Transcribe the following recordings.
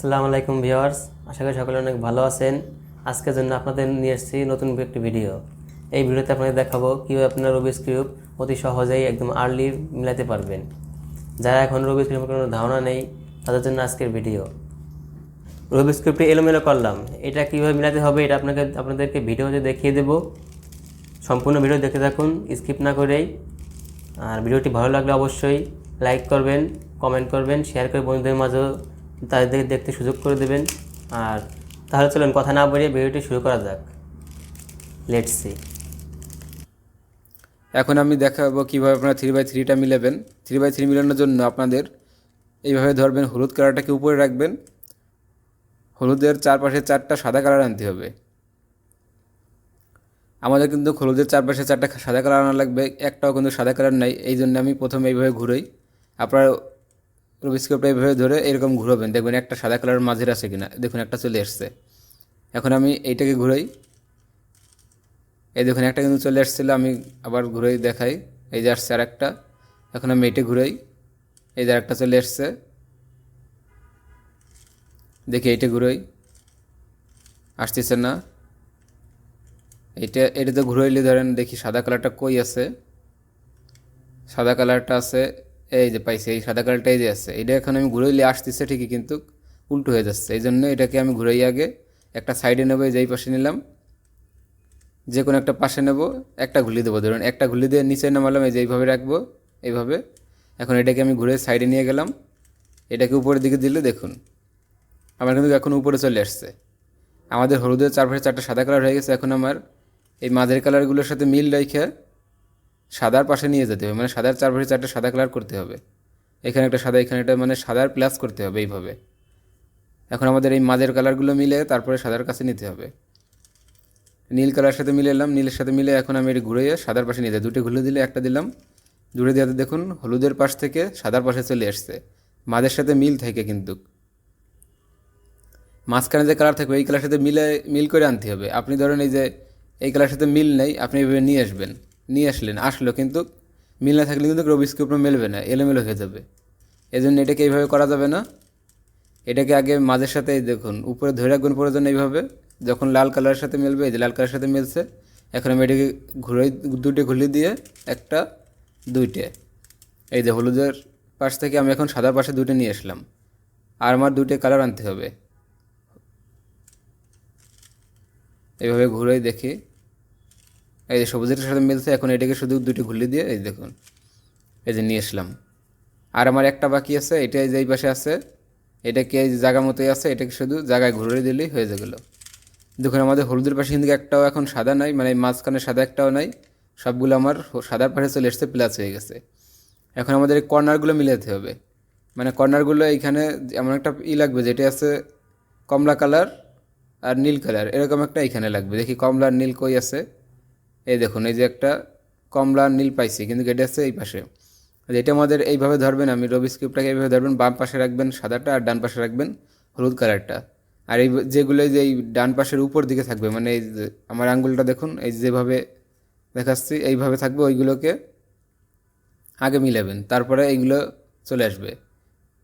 আসসালামু আলাইকুম ভিউয়ার্স, আশা করি সকলে অনেক ভালো আছেন। আজকের জন্য আপনাদের নিয়ে এসেছি নতুন একটি ভিডিও। এই ভিডিওতে আপনাদের দেখাবো কীভাবে আপনার রুবিস কিউব অতি সহজেই একদম আর্লি মিলাতে পারবেন। যারা এখন রুবিস কিউবের কোনো ধারণা নেই, তাদের জন্য আজকের ভিডিও। রুবিস কিউবটি এলোমেলো করলাম। এটা কীভাবে মিলাতে হবে এটা আপনাকে আপনাদেরকে ভিডিওতে দেখিয়ে দেবো। সম্পূর্ণ ভিডিও দেখে থাকুন, স্কিপ না করেই। আর ভিডিওটি ভালো লাগলে অবশ্যই লাইক করবেন, কমেন্ট করবেন, শেয়ার করে বন্ধুদের মাঝেও তাদের দেখতে সুযোগ করে দেবেন। আর তাহলে চলুন কথা না বাড়িয়ে ভিডিওটি শুরু করা যাক। লেটস সি এখন আমি দেখাবো কীভাবে আপনারা থ্রি বাই থ্রিটা মিলাবেন। থ্রি বাই থ্রি মিলানোর জন্য আপনাদের এইভাবে ধরবেন, হলুদ কালারটাকে উপরে রাখবেন। হলুদের চারপাশে চারটা সাদা কালার আনতে হবে। আমাদের কিন্তু হলুদের চারপাশে চারটা সাদা কালার আনা লাগবে, একটাও কিন্তু সাদা কালার নাই এই জন্য আমি প্রথমে এইভাবে ঘুরোই। আপনার রবিস্কোপটা এইভাবে ধরে এরকম ঘুরোবেন। দেখবেন একটা সাদা কালার মাঝের আছে কিনা। দেখুন, একটা চলে এসছে। এখন আমি এইটাকে ঘুরাই। এই দেখুন, একটা কিন্তু চলে আসছিল আমি আবার ঘুরেই, দেখাই। এই যে আসছে আর একটা এখন আমি এইটা ঘুরাই। এই যে একটা চলে আসছে দেখি, এইটা ঘুরাই। আসতেছে না। এইটা, এটা তো ঘুরাইলে ধরেন দেখি সাদা কালারটা কই আছে? সাদা কালারটা আছে এই যে পাইছি, এই সাদা কালারটা এই যে আছে, এটা এখন আমি ঘুরাইলে আসতেছে ঠিকই কিন্তু উল্টো হয়ে যাচ্ছে। এই জন্য এটাকে আমি ঘুরাই আগে, একটা সাইডে নেব, এই যে পাশে নিলাম। যে কোনো একটা পাশে নেব, একটা ঘুলি দেবো। ধরুন একটা ঘুলি দিয়ে নিচে নামালাম, এই যে এইভাবে রাখব, এইভাবে। এখন এটাকে আমি ঘুরে সাইডে নিয়ে গেলাম। এটাকে উপরের দিকে দিলে দেখুন, আমার কিন্তু এখন উপরে চলে আসছে। আমাদের হলুদের চারপাশে চারটা সাদা কালার হয়ে গেছে, এখন আমার এই মাঝের কালারগুলোর সাথে মিল রেখে সাদার পাশে নিয়ে যেতে হবে মানে সাদার চারপাশে চারটা সাদা কালার করতে হবে। এখানে একটা সাদা, এখানে একটা মানে সাদার প্লাস করতে হবে এইভাবে। এখন আমাদের এই মাঝের কালারগুলো মিলে তারপরে সাদার কাছে নিতে হবে। নীল কালার সাথে মিলে এলাম, নীলের সাথে মিলে এখন আমি এটি ঘুরে সাদার পাশে নিয়ে যাই। দুটো ঘুরে দিলে একটা দিলাম জুড়ে দেওয়াতে দেখুন হলুদের পাশ থেকে সাদার পাশে চলে আসছে। মাদের সাথে মিল থাকে কিন্তু। মাঝখানে যে কালার থাকবে, এই কালার সাথে মিলে, মিল করে আনতে হবে। আপনি ধরেন এই যে, এই কালার সাথে মিল নেই, আপনি এভাবে নিয়ে আসবেন। নিয়ে আসলেন। আসলো কিন্তু মিল না থাকলে কিন্তু রবি স্ক্রিপ্ট মেলবে না, এলোমেলো হয়ে যাবে। এই জন্য এটাকে এইভাবে করা যাবে না। এটাকে আগে মাঝের সাথে দেখুন, উপরে ধরে রাখবেন প্রয়োজন এইভাবে। যখন লাল কালারের সাথে মিলবে, এই যে লাল কালারের সাথে মিলছে, এখন আমি এটাকে ঘুরে দুটো ঘুলি দিয়ে একটা, দুইটে। এই যে হলুদের পাশ থেকে আমি এখন সাদা পাশে দুটো নিয়ে আসলাম। আর আমার দুটো কালার আনতে হবে। এইভাবে ঘুরেই দেখি। এই যে সবুজের সাথে মিলছে, এখন এটাকে শুধু দুটি ঘুলি দিয়ে, এই দেখুন, এই যে নিয়ে আসলাম আর আমার একটা বাকি আছে এটা এই যে এই পাশে আছে, এটাকে এই জায়গা মতোই আছে, এটাকে শুধু জায়গায় ঘুরে দিলেই হয়ে গেলো দেখুন, আমাদের হলুদের পাশে কিন্তু একটাও এখন সাদা নাই মানে মাঝখানে সাদা একটাও নাই, সবগুলো আমার সাদার পাশে চলে এসছে প্লাস হয়ে গেছে। এখন আমাদের এই কর্নারগুলো মিলাতে হবে। মানে কর্নারগুলো এইখানে এমন একটা ই লাগবে, যেটা আছে কমলা কালার আর নীল কালার, এরকম একটা এইখানে লাগবে। দেখি কমলা আর নীল কই আছে? এই দেখুন, এই যে একটা কমলা নীল পাইছি, কিন্তু এটা আছে এই পাশে। আর এটা আমাদের এইভাবে ধরবেন, আমি রবি স্ক্রিপ্টটাকে এইভাবে ধরবেন, বাম পাশে রাখবেন সাদাটা আর ডান পাশে রাখবেন হলুদ কালারটা। আর এই যেগুলো যে এই ডান পাশের উপর দিকে থাকবে মানে এই যে আমার আঙ্গুলটা দেখুন, এই যেভাবে দেখাচ্ছি, এইভাবে থাকবে, ওইগুলোকে আগে মিলাবেন, তারপরে এইগুলো চলে আসবে,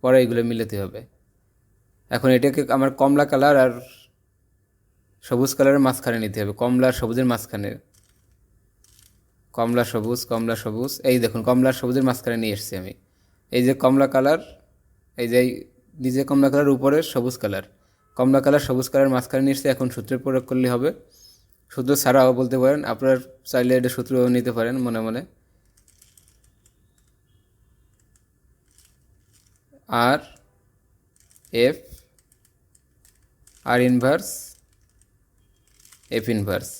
পরে এইগুলো মিলাতে হবে। এখন এটাকে আমার কমলা কালার আর সবুজ কালারের মাঝখানে নিতে হবে, কমলা আর সবুজের মাঝখানে। কমলা সবুজ কমলা সবুজ। এই দেখুন, কমলা সবুজের মাঝখানে নিয়ে এসেছি আমি। এই যে কমলা কালার, এই যে নিজে কমলা কালার, উপরে সবুজ কালার। কমলা কালার, সবুজ কালার মাঝখানে নিয়ে এসেছি, এখন সূত্রের প্রয়োগ করলে হবে। সূত্র ছাড়াও বলতে পারেন, আপনার চাইলে এটা সূত্র নিতে পারেন মনে মনে। R, F, R inverse, F inverse.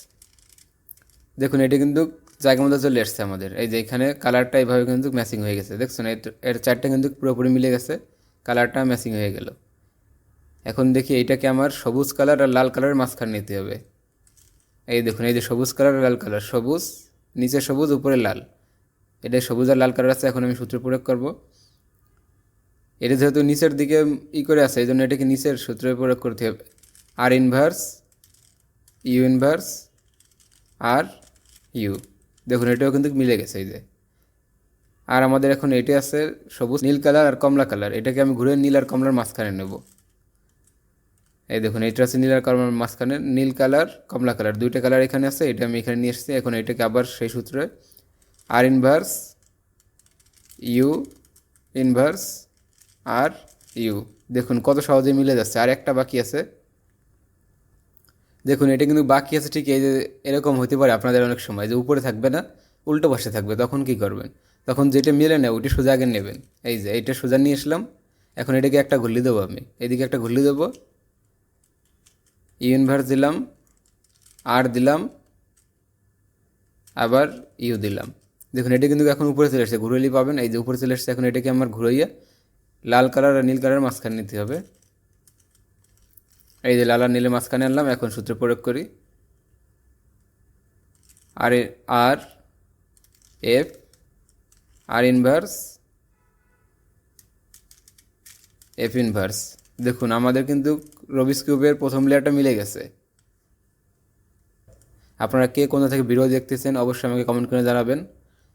দেখুন, এটি কিন্তু জায়গা মতো চলে এসছে আমাদের। এই যে এখানে কালারটা এইভাবে কিন্তু ম্যাচিং হয়ে গেছে। দেখছেন, এর- এর চারটা কিন্তু পুরোপুরি মিলে গেছে। কালারটা ম্যাচিং হয়ে গেল। এখন দেখি এইটাকে আমার সবুজ কালার আর লাল কালারের মাঝখানে নিতে হবে। এই দেখুন, এই যে সবুজ কালার আর লাল কালার সবুজ, নিচে সবুজ, উপরে লাল। এটা সবুজ আর লাল কালার আছে, এখন আমি সূত্র প্রয়োগ করব। এটা যেহেতু নিচের দিকে ই করে আছে, এই জন্য এটাকে নিচের সূত্রে প্রয়োগ করতে হবে। R inverse U inverse R U দেখুন, এটাও কিন্তু মিলে গেছে, এই যে। আর আমাদের এখন এটি আছে সবুজ, নীল কালার আর কমলা কালার। এটাকে আমি ঘুরে নীল আর কমলার মাঝখানে নেব। এই দেখুন, এটা হচ্ছে নীল আর কমলার মাঝখানে, নীল কালার, কমলা কালার। দুইটা কালার এখানে আছে, এটা আমি এখানে নিয়ে এসেছি। এখন এটাকে আবার সেই সূত্রে R inverse U inverse R U দেখুন, কত সহজে মিলে যাচ্ছে। আর একটা বাকি আছে দেখুন, এটা কিন্তু বাকি আছে, ঠিক এই যে এরকম হতে পারে আপনাদের অনেক সময়, যে উপরে থাকবে না, উল্টো পাশে থাকবে, তখন কি করবেন? তখন যেটা মিলে নেয় ওটি সোজা আগে নেবেন। এই যে, এইটা সোজা নিয়ে আসলাম, এখন এটাকে একটা ঘুরলি দেবো আমি। এদিকে একটা ঘুরলি দেবো। ইউনিভার্স দিলাম আর দিলাম, আবার ইউ দিলাম। দেখুন, এটা কিন্তু এখন উপরে চলে এসেছে ঘুরাইলে পাবেন, এই যে উপরে চলে এসেছে এখন এটাকে আমার ঘুরাইয়া লাল কালার আর নীল কালার মাঝখানে নিতে হবে। এই যে লাল নীলের মাঝখানে আনলাম, এখন সূত্র প্রয়োগ করি। আর R, F, R inverse F inverse দেখুন, আমাদের কিন্তু রবিস কিউবের প্রথম লেয়ারটা মিলে গেছে। আপনারা কে কোথা থেকে ভিডিও দেখতেছেন, অবশ্যই আমাকে কমেন্ট করে জানাবেন।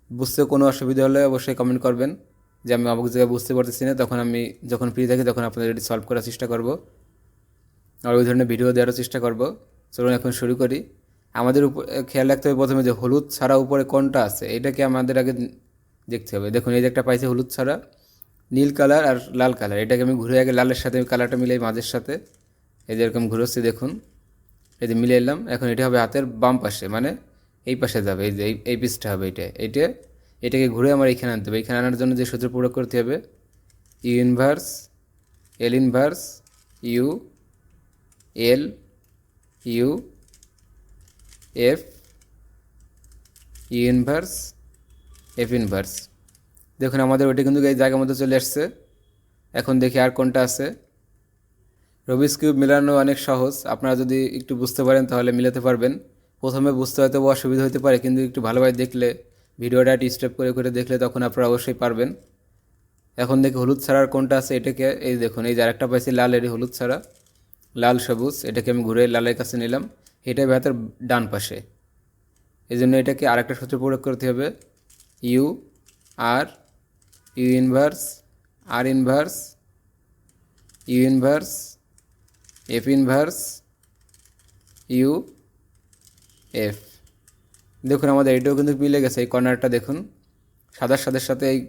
বুঝতে কোনো অসুবিধা হলে অবশ্যই কমেন্ট করবেন। যে আমি অমুক জায়গায় বুঝতে পারতেছি না, তখন আমি যখন ফ্রি থাকি, তখন আপনাদের এটি সলভ করার চেষ্টা করব। আর ওই ধরনের ভিডিও দেওয়ার চেষ্টা করব। চলুন এখন শুরু করি। আমাদের উপর খেয়াল রাখতে হবে প্রথমে যে হলুদ ছাড়া উপরে কোনটা আছে, এটাকে আমাদের আগে দেখতে হবে। দেখুন, এই যে একটা পাইছে হলুদ ছাড়া, নীল কালার আর লাল কালার। এটাকে আমি ঘুরে আগে লালের সাথে, কালারটা মিলাই মাঝের সাথে। এই যে এরকম ঘুরোচ্ছি, দেখুন। এই যে মিলে এলাম। এখন এটা হবে হাতের বাম পাশে মানে এই পাশে যাবে। এই যে, এই পিসটা হবে এটা। এইটা এটাকে ঘুরে আমার এখানে আনতে হবে। এখানে আনার জন্য যে সূত্র প্রয়োগ করতে হবে U inverse L inverse, U L, U, F U inverse, F inverse. দেখুন, আমাদের ওইটা কিন্তু এই জায়গার মধ্যে চলে আসছে। এখন দেখি আর কোনটা আছে। রবিস কিউব মেলানো অনেক সহজ। আপনারা যদি একটু বুঝতে পারেন, তাহলে মিলাতে পারবেন। প্রথমে বুঝতে হয়তো অসুবিধা হতে পারে, কিন্তু একটু ভালোভাবে দেখলে, ভিডিওটা একটু স্টেপ করে করে দেখলে তখন আপনারা অবশ্যই পারবেন। এখন দেখি হলুদ ছাড়ার কোনটা আছে, এটাকে এই দেখুন, এই যে আরেকটা পাইছি, লাল এর হলুদ ছাড়া। লাল সবুজ, এটাকে আমি ঘুরে লালের কাছে নিলাম। এটাই ভাতের ডান পাশে। এই জন্য এটাকে আরেকটা সূত্র প্রয়োগ করতে হবে। U R U inverse R inverse U inverse F inverse U F দেখুন আমাদের এটাও কিন্তু মিলে গেছে, এই কর্নারটা দেখুন। সাদার সাদের সাথে এই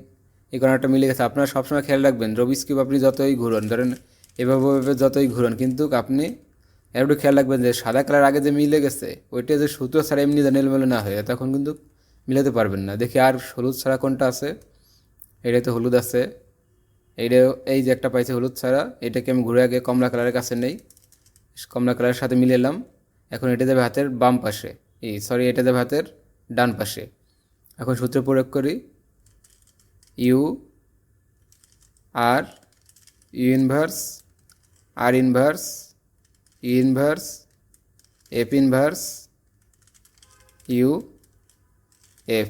এই কর্নারটা মিলে গেছে। আপনারা সবসময় খেয়াল রাখবেন রবিস কিউব আপনি যতই ঘুরন, ধরেন এভাবে যতই ঘুরন, কিন্তু আপনি একটু খেয়াল রাখবেন যে সাদা কালার আগে যে মিলে গেছে, ওইটা যে সুতো ছাড়া এমনি এলোমেলো না হয়ে, তখন কিন্তু মিলাতে পারবেন না। দেখি আর হলুদ ছাড়া কোনটা আছে? এটা তো হলুদ আছে। এইটা, এই যে একটা পাইছে হলুদ ছাড়া, এটাকে আমি ঘুরে আগে কমলা কালারের কাছে নেই। কমলা কালারের সাথে মিলে এলাম। এখন এটা দেবে হাতের বাম পাশে। এই সরি এটা দেবে হাতের ডান পাশে। এখন সূত্র প্রয়োগ করি। U R U inverse R inverse inverse, F inverse, U, F.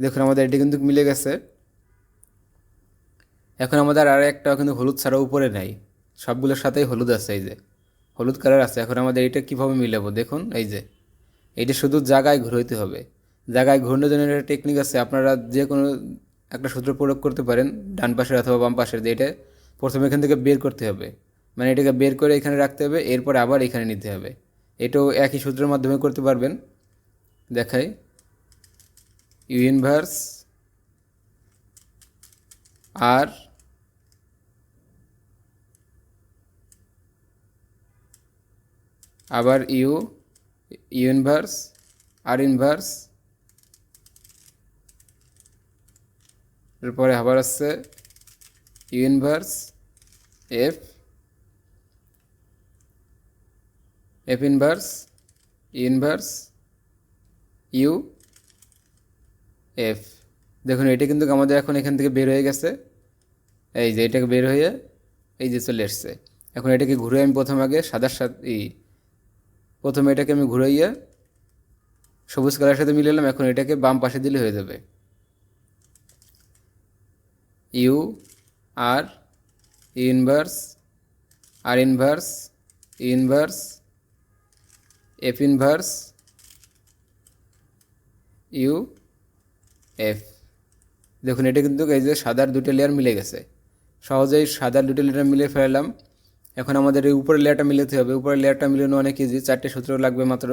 দেখুন, আমাদের এটি কিন্তু মিলে গেছে। এখন আমাদের আর একটা কিন্তু হলুদ ছাড়া উপরে নাই। সবগুলোর সাথেই হলুদ আছে, এই যে। হলুদ কালার আছে। এখন আমাদের এইটা কীভাবে মিলাবো? দেখুন, এই যে। এইটা শুধু জায়গায় ঘুরতে হবে। জায়গায় ঘুরনোর জন্য একটা টেকনিক আছে। আপনারা যে কোনো একটা সূত্র প্রয়োগ করতে পারেন, ডান পাশের অথবা বাম পাশের দিয়ে এটা প্রথমে এখান থেকে বের করতে হবে। মানে এটাকে বের করে এখানে রাখতে হবে, এরপর আবার এখানে নিতে হবে। এটাও একই সূত্রের মাধ্যমে করতে পারবেন। দেখাই। ইউ ইনভার্স আর আবার U U inverse R inverse এরপরে আবার আসছে U inverse F F inverse inverse U F দেখুন, এটা কিন্তু আমাদের এখন এখান থেকে বের হয়ে গেছে। এই যে এটাকে বের হয়ে এই যে চলে এসছে। এখন এটাকে ঘুরে আমি প্রথম আগে সাদার সাথে প্রথমে এটাকে আমি ঘুরাইয়া সবুজ কালারের সাথে মিলে মিলালাম এখন এটাকে বাম পাশে দিলে হয়ে যাবে। U R inverse R inverse inverse F inverse U F দেখুন, এটা কিন্তু এই যে সাদার দুটো লেয়ার মিলে গেছে। সহজেই সাদার দুটো লেয়ার মিলে ফেলাম এখন আমাদের এই উপরের লেয়ারটা মিলাতে হবে। উপরের লেয়ারটা মিলানো অনেক ইজি চারটে সূত্র লাগবে মাত্র।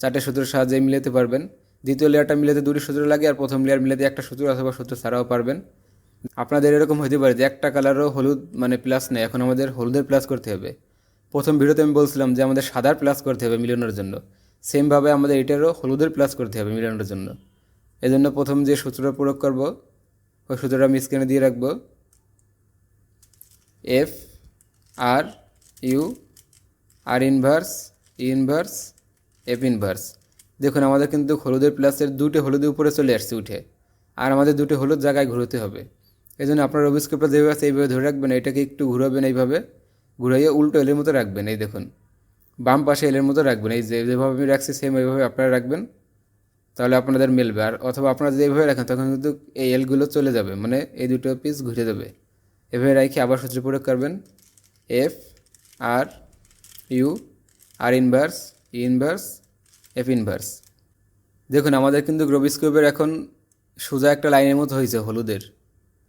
চারটে সূত্রের সাহায্যে মিলাতে পারবেন। দ্বিতীয় লেয়ারটা মিলাতে দুটি সূত্র লাগে আর প্রথম লেয়ার মিলাতে একটা সূত্র অথবা সূত্র ছাড়াও পারবেন। আপনাদের এরকম হতে পারে যে একটা কালারও হলুদ মানে প্লাস নেই। এখন আমাদের হলুদের প্লাস করতে হবে। প্রথম ভিডিওতে আমি বলছিলাম যে আমাদের সাদার প্লাস করতে হবে মিলানোর জন্য। সেমভাবে আমাদের এটারও হলুদের প্লাস করতে হবে মিলানোর জন্য। এই জন্য প্রথম যে সূত্রটা প্রয়োগ করব, ওই সূত্রটা আমি স্ক্রিনে দিয়ে রাখব। F R U R inverse inverse F inverse দেখুন, আমাদের কিন্তু হলুদের প্লাসের দুটো হলুদের উপরে চলে আসছে উঠে। আর আমাদের দুটো হলুদ জায়গায় ঘুরোতে হবে। এই জন্য আপনার অভিস্কোপটা যেভাবে আছে এইভাবে ধরে রাখবেন, এটাকে একটু ঘুরাবেন এইভাবে। ঘুরাইয়ে উল্টো এলের মতো রাখবেন, এই দেখুন। বাম পাশে এলের মতো রাখবেন, এই যে যেভাবে আমি রাখছি সেম এইভাবে আপনারা রাখবেন, তাহলে আপনাদের মিলবে। আর অথবা আপনারা যদি এইভাবে রাখেন, তখন কিন্তু এই এলগুলো চলে যাবে মানে এই দুটো পিস ঘুরে যাবে। এভাবে রাখি আবার সূত্র প্রয়োগ করবেন F R U R inverse inverse F inverse দেখুন, আমাদের কিন্তু গ্রোবিস্কোপের এখন সোজা একটা লাইনের মতো হয়েছে হলুদের।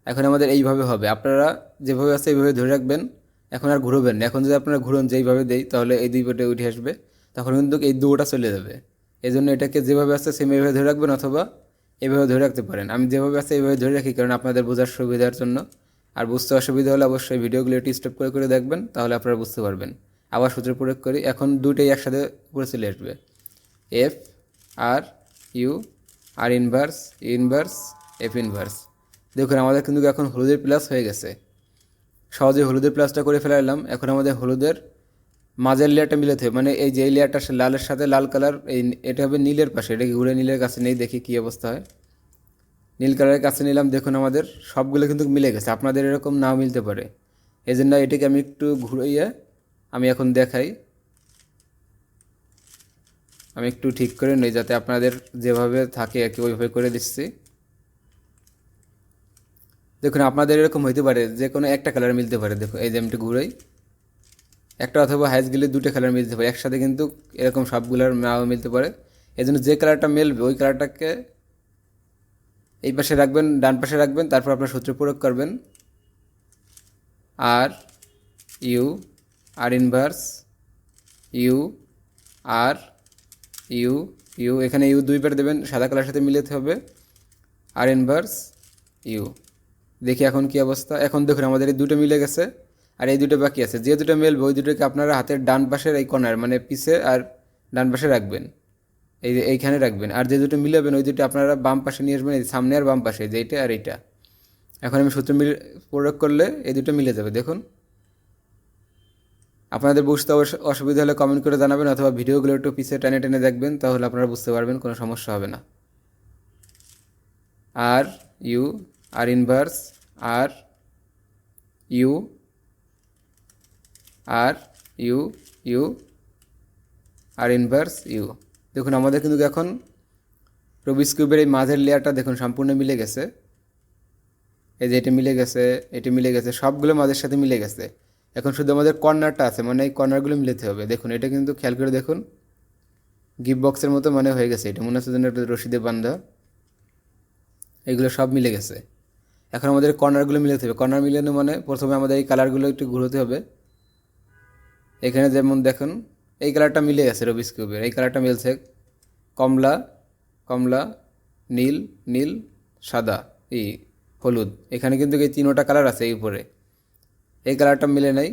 এখন আমাদের এইভাবে হবে। আপনারা যেভাবে আছে, এইভাবে ধরে রাখবেন। এখন আর ঘুরবেন না। এখন যদি আপনারা ঘুরন যেইভাবে দেই, তাহলে এই দুই পটে উঠে আসবে। তখন কিন্তু এই দুটা চলে যাবে। এই জন্য এটাকে যেভাবে আছে সেম এইভাবে ধরে রাখবেন অথবা এভাবে ধরে রাখতে পারেন। আমি যেভাবে আছে, এইভাবে ধরে রাখি, কারণ আপনাদের বোঝার সুবিধার জন্য। আর বুঝতে অসুবিধা হলে অবশ্যই ভিডিওগুলো একটু স্টপ করে করে দেখবেন, তাহলে আপনারা বুঝতে পারবেন। আবার সূত্র প্রয়োগ করি, এখন দুটোই একসাথে উপরে চলে আসবে। F R U R inverse inverse F inverse দেখুন, আমাদের কিন্তু এখন হলুদের প্লাস হয়ে গেছে। সহজে হলুদের প্লাসটা করে ফেলাইলাম। এখন আমাদের হলুদের মাঝের লেয়ারটা মিলাতে হবে মানে এই যে লেয়ারটা লালের সাথে লাল কালার, এই এটা হবে নীলের পাশে। এটাকে ঘুরে নীলের কাছে নেই, দেখি কী অবস্থা হয়। নীল কালারের কাছে নিলাম, দেখুন আমাদের সবগুলো কিন্তু মিলে গেছে। আপনাদের এরকম নাও মিলতে পারে। এই জন্য এটাকে আমি একটু ঘুরাইয়ে আমি এখন দেখাই। আমি একটু ঠিক করে নিই, যাতে আপনাদের যেভাবে থাকে আর কি, ওইভাবে করে দিচ্ছি। দেখুন, আপনাদের এরকম হইতে পারে, যে কোনো একটা কালার মিলতে পারে। দেখুন এই যে আমি একটু ঘুরাই। একটা অথবা হাইস গেলে দুটো কালার মিলতে পারে। একসাথে কিন্তু এরকম সবগুলোর নাও মিলতে পারে। এই জন্য যে কালারটা মিলবে, ওই কালারটাকে এই পাশে রাখবেন, ডান পাশে রাখবেন, তারপর আপনার সূত্র প্রয়োগ করবেন। R U R inverse U R U U এখানে ইউ দুই পার দেবেন, সাদা কালার সাথে মিলাতে হবে। আর ইনভার্স ইউ দেখি এখন কি অবস্থা। এখন দেখুন, আমাদের এই দুটো মিলে গেছে, আর এই দুটো বাকি আছে। যে দুটো মিলবে, ওই দুটোকে আপনারা হাতের ডান পাশের এই কর্নার মানে পিছে আর ডান পাশে রাখবেন। এই যে এইখানে রাখবেন। আর যে দুটো মিলাবেন, ওই দুটো আপনারা বাম পাশে নিয়ে আসবেন, এই সামনে আর বাম পাশে, যে এইটা আর এইটা। এখন আমি সূত্র মিল প্রয়োগ করলে এই দুটো মিলে যাবে। দেখুন। আপনাদের বুঝতে অসুবিধা হলে কমেন্ট করে জানাবেন, অথবা ভিডিওগুলো একটু পিছে টেনে টেনে দেখবেন, তাহলে আপনারা বুঝতে পারবেন, কোনো সমস্যা হবে না। R U R inverse R U R U U R inverse U দেখুন, আমাদের কিন্তু এখন রবিস কিউবের এই মাঝের লেয়ারটা দেখুন, সম্পূর্ণ মিলে গেছে। এই যে এটা মিলে গেছে, এটা মিলে গেছে, সবগুলো মাঝের সাথে মিলে গেছে। এখন শুধু আমাদের কর্নারটা আছে মানে এই কর্নারগুলো মিলাতে হবে। দেখুন, এটা কিন্তু খেয়াল করে দেখুন গিফট বক্সের মতো মানে হয়ে গেছে এটা। মনে হচ্ছে যেন রশিদে বান্ধা। এগুলো সব মিলে গেছে। এখন আমাদের কর্নারগুলো মিলাতে হবে। কর্নার মিলানো মানে প্রথমে আমাদের এই কালারগুলো একটু ঘুরোতে হবে। এখানে যেমন দেখুন, এই কালারটা মিলে গেছে রবিস কিউবের এই কালারটা মিলছে কমলা কমলা, নীল নীল, সাদা, এই হলুদ। এখানে কিন্তু এই তিনোটা কালার আছে এই উপরে। এই কালারটা মিলে নাই।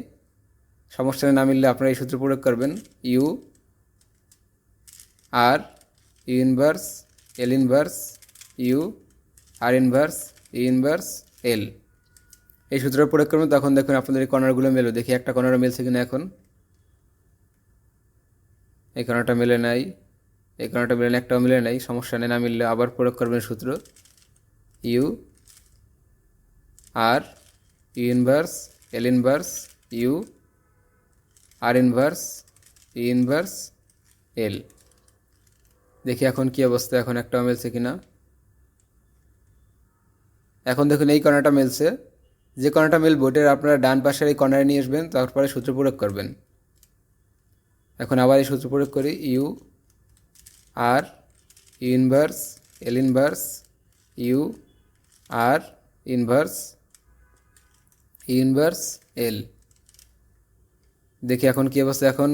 সমস্যা না মিললে আপনারা এই সূত্র প্রয়োগ করবেন। U R U inverse L inverse U R inverse inverse L. এই সূত্র প্রয়োগ করবেন তখন দেখুন আপনাদের এই কর্নারগুলো মেলো। দেখি একটা কর্নার মিলছে কিনা এখন। এই কর্নারটা মেলে নাই। এই কর্নারটা মিলে একটাও মিলে নাই। সমস্যা নেই, না মিললে আবার প্রয়োগ করবেন সূত্র। U R U inverse, L inverse, U R inverse E inverse, L. দেখি এখন কি অবস্থা, এখন একটাও মিলছে কিনা। এখন দেখুন এই কর্নারটা মিলছে। যে কর্নারটা মিলবে ওটার আপনারা ডান পাশের এই কর্নারে নিয়ে আসবেন, তারপরে সূত্র প্রয়োগ করবেন। এখন আবার এই সূত্র প্রয়োগ করি U R U inverse L inverse U R inverse inverse L দেখি এখন কী অবস্থা, এখন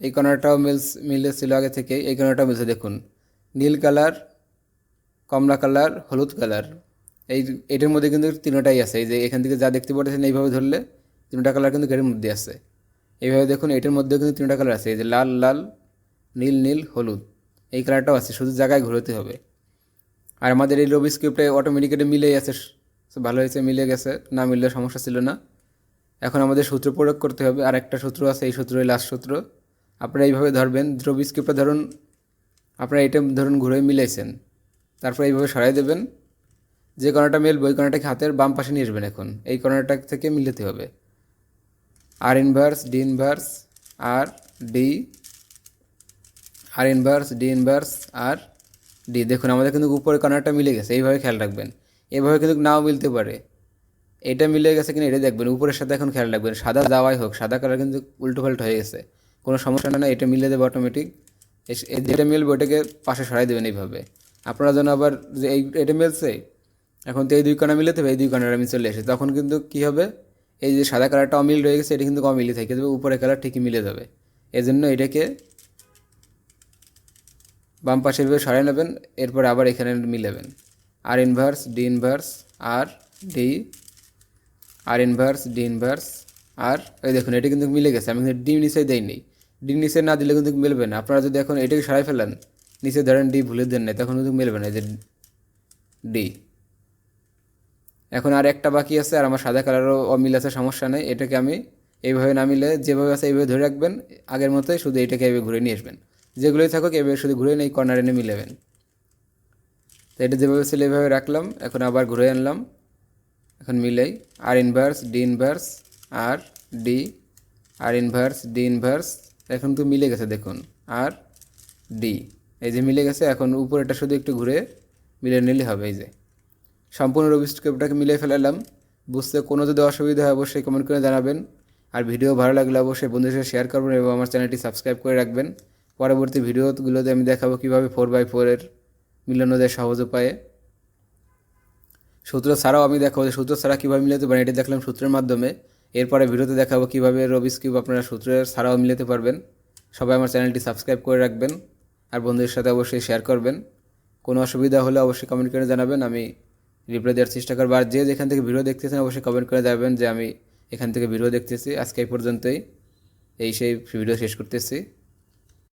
এই কর্নারটাও মিলস, মিলেছিল আগে থেকে এই কর্নারটাও মিলছে, দেখুন। নীল কালার, কমলা কালার, হলুদ কালার। এই এটার মধ্যে কিন্তু তিনটাই আছে। এই যে এখান থেকে যা দেখতে পাচ্ছেন এইভাবে ধরলে তিনটা কালার কিন্তু এর মধ্যে আছে। এইভাবে দেখুন, এটার মধ্যে কিন্তু তিনটা কালার আছে। এই যে লাল লাল, নীল নীল, হলুদ, এই কালারটাও আছে। শুধু জায়গায় ঘুরতে হবে। আর আমাদের এই রবি স্ক্রিপ্টে অটোমেটিক্যালি মিলেই আছে। ভালো হয়েছে, মিলে গেছে। না মিললে সমস্যা ছিল না। এখন আমাদের সূত্র প্রয়োগ করতে হবে। আর একটা সূত্র আছে, এই সূত্রই লাস্ট সূত্র। আপনারা এইভাবে ধরবেন। রবি স্ক্রিপ্টটা ধরুন, আপনারা এটা ধরুন ঘুরে মিলাইছেন। তারপর এইভাবে সরাই দেবেন। যে কর্নারটা মিলবে, ওই কর্নারটাকে হাতের বাম পাশে নিয়ে আসবেন এখন। এই কর্নারটা থেকে মিলাতে হবে। R inverse D inverse R D R inverse D inverse R D দেখুন, আমাদের কিন্তু উপরে কর্নারটা মিলে গেছে, এইভাবে খেয়াল রাখবেন। এভাবে কিন্তু নাও মিলতে পারে। এটা মিলে গেছে কিনা এটা দেখবেন, উপরের সাথে এখন খেয়াল রাখবেন। সাদা যাওয়াই হোক, সাদা কালার কিন্তু উল্টো পাল্ট হয়ে গেছে। কোনো সমস্যা না এটা মিলে দেবে অটোমেটিক যেটা মিলবে ওটাকে পাশে সরাই দেবেন এইভাবে। আপনারা যেন আবার যে এই, এটা মিলছে? এখন তো এই দুই কণা মিলে দেবে এই দুই কণার আমি চলে এসে তখন কিন্তু কী হবে? এই যে সাদা কালারটা অমিল রয়ে গেছে, এটা কিন্তু অমিলই থেকে যাবে উপরে কালার ঠিকই মিলে যাবে। এই জন্য এটাকে বাম পাশে এভাবে সরাই নেবেন, এরপর আবার এখানে মিলাবেন। R inverse D inverse R D R inverse D inverse R এই দেখুন, এটা কিন্তু মিলে গেছে, আমি ডি নিচে দেইনি ডি নিচে না দিলে কিন্তু মিলবে না। আপনারা যদি এখন এটাকে সরাই ফেলেন, নিচে ধরেন ডি ভুলে দেন না তখন কিন্তু মিলবে না, এই যে ডি এখন আর একটা বাকি আছে আর আমার সাদা কালারও অমিল আছে, সমস্যা নেই। এটাকে আমি এইভাবে না মিলে যেভাবে আছে এইভাবে ধরে রাখবেন। আগের মতোই শুধু এটাকে এইভাবে ঘুরে নিয়ে আসবেন। যেগুলোই থাকুক এভাবে শুধু ঘুরে নিয়ে কর্নার এনে মিলাবেন। তো এটা যেভাবে ছিল এইভাবে রাখলাম, এখন আবার ঘুরে আনলাম। এখন মিলাই R inverse D inverse R D R inverse D inverse এখন তো মিলে গেছে, দেখুন। আর ডি এই যে মিলে গেছে, এখন উপরেটা শুধু একটু ঘুরে মিলে নিলে হবে, এই যে। সম্পূর্ণ রবিস্ক্রিপ্টটাকে মিলিয়ে ফেলালাম। বুঝতে কোনো যদি অসুবিধা হয় অবশ্যই কমেন্ট করে জানাবেন। আর ভিডিও ভালো লাগলে অবশ্যই বন্ধুদের সাথে শেয়ার করবেন এবং আমার চ্যানেলটি সাবস্ক্রাইব করে রাখবেন। পরবর্তী ভিডিওগুলোতে আমি দেখাবো কীভাবে ফোর বাই ফোরের মিলানো যায় সহজ উপায়ে। সূত্র ছাড়াও আমি দেখাবো যে সূত্র ছাড়া কীভাবে মিলাতে পারেন এটি দেখলাম সূত্রের মাধ্যমে। এরপরে ভিডিওতে দেখাবো কীভাবে রবিস কিউব আপনারা সূত্রের ছাড়াও মিলাতে পারবেন। সবাই আমার চ্যানেলটি সাবস্ক্রাইব করে রাখবেন। আর বন্ধুদের সাথে অবশ্যই শেয়ার করবেন। কোনো অসুবিধা হলে অবশ্যই কমেন্ট করে জানাবেন। আমি রিপ্লাই দেওয়ার চেষ্টা করব। আর যে যেখান থেকে ভিডিও দেখতেছেন, অবশ্যই কমেন্ট করে যাবেন যে আমি এখান থেকে ভিডিও দেখতেছি। আজকে এই পর্যন্তই। এই সেই ভিডিও শেষ করতেছি।